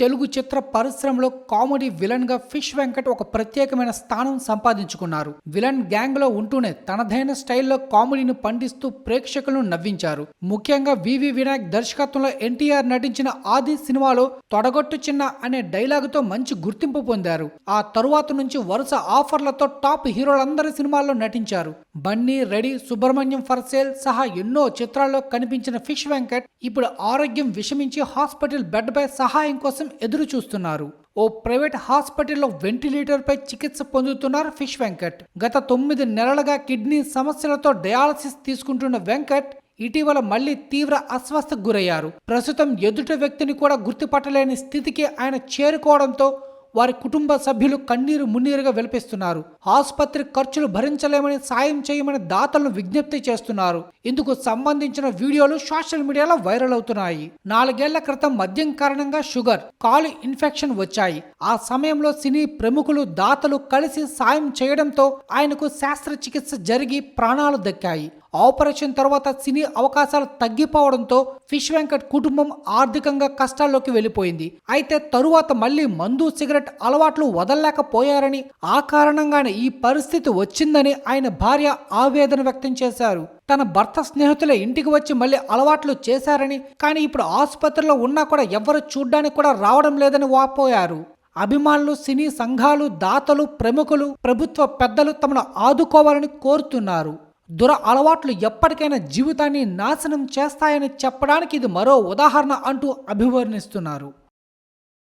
తెలుగు చిత్ర పరిశ్రమలో కామెడీ విలన్గా ఫిష్ వెంకట్ ఒక ప్రత్యేకమైన స్థానం సంపాదించుకున్నారు. విలన్ గ్యాంగ్లో ఉంటూనే తనదైన స్టైల్లో కామెడీని పండిస్తూ ప్రేక్షకులను నవ్వించారు. ముఖ్యంగా వివి వినాయక్ దర్శకత్వంలో ఎన్టీఆర్ నటించిన ఆది సినిమాలో తొడగొట్టు చిన్న అనే డైలాగుతో మంచి గుర్తింపు పొందారు. ఆ తరువాత నుంచి వరుస ఆఫర్లతో టాప్ హీరోలందరి సినిమాల్లో నటించారు. Bunny ready Subrahmanyam for sale సహా ఎన్నో చిత్రాల్లో కనిపించిన ఫిష్ వెంకట్ ఇప్పుడు ఆరోగ్యం విషమించి హాస్పిటల్ బెడ్ పై సహాయం కోసం ఎదురు చూస్తున్నారు ఓ ప్రైవేట్ హాస్పిటల్లో వెంటిలేటర్ పై చికిత్స పొందుతున్నారు ఫిష్ వెంకట్. గత తొమ్మిది నెలలుగా కిడ్నీ సమస్యలతో డయాలసిస్ తీసుకుంటున్న వెంకట్ ఇటీవల మళ్ళీ తీవ్ర అస్వస్థకు గురయ్యారు. ప్రస్తుతం ఎదుట వ్యక్తిని కూడా గుర్తుపట్టలేని స్థితికి ఆయన చేరుకోవడంతో వారి కుటుంబ సభ్యులు కన్నీరు మున్నీరుగా వెలిపిస్తున్నారు. ఆసుపత్రి ఖర్చులు భరించలేమని సాయం చేయమని దాతలను విజ్ఞప్తి చేస్తున్నారు. ఇందుకు సంబంధించిన వీడియోలు సోషల్ మీడియాలో వైరల్ అవుతున్నాయి. నాలుగేళ్ళ క్రితం మద్యం కారణంగా షుగర్ కాలు ఇన్ఫెక్షన్ వచ్చాయి. ఆ సమయంలో సినీ ప్రముఖులు దాతలు కలిసి సాయం చేయడంతో ఆయనకు శస్త్రచికిత్స జరిగి ప్రాణాలు దక్కాయి. ఆపరేషన్ తర్వాత సినీ అవకాశాలు తగ్గిపోవడంతో ఫిష్ వెంకట్ కుటుంబం ఆర్థికంగా కష్టాల్లోకి వెళ్ళిపోయింది. అయితే తరువాత మళ్ళీ మందు సిగరెట్ అలవాట్లు వదలలేకపోయారని ఆ కారణంగానే ఈ పరిస్థితి వచ్చిందని ఆయన భార్య ఆవేదన వ్యక్తం చేశారు. తన భర్త స్నేహితుల ఇంటికి వచ్చి మళ్ళీ అలవాట్లు చేశారని కానీ ఇప్పుడు ఆసుపత్రిలో ఉన్నా కూడా ఎవ్వరు చూడ్డానికి కూడా రావడం లేదని వాపోయారు. అభిమానులు సినీ సంఘాలు దాతలు ప్రముఖులు ప్రభుత్వ పెద్దలు తమను ఆదుకోవాలని కోరుతున్నారు. దుర అలవాట్లు ఎప్పటికైనా జీవితాన్ని నాశనం చేస్తాయని చెప్పడానికి ఇది మరో ఉదాహరణ అంటూ అభివర్ణిస్తున్నారు.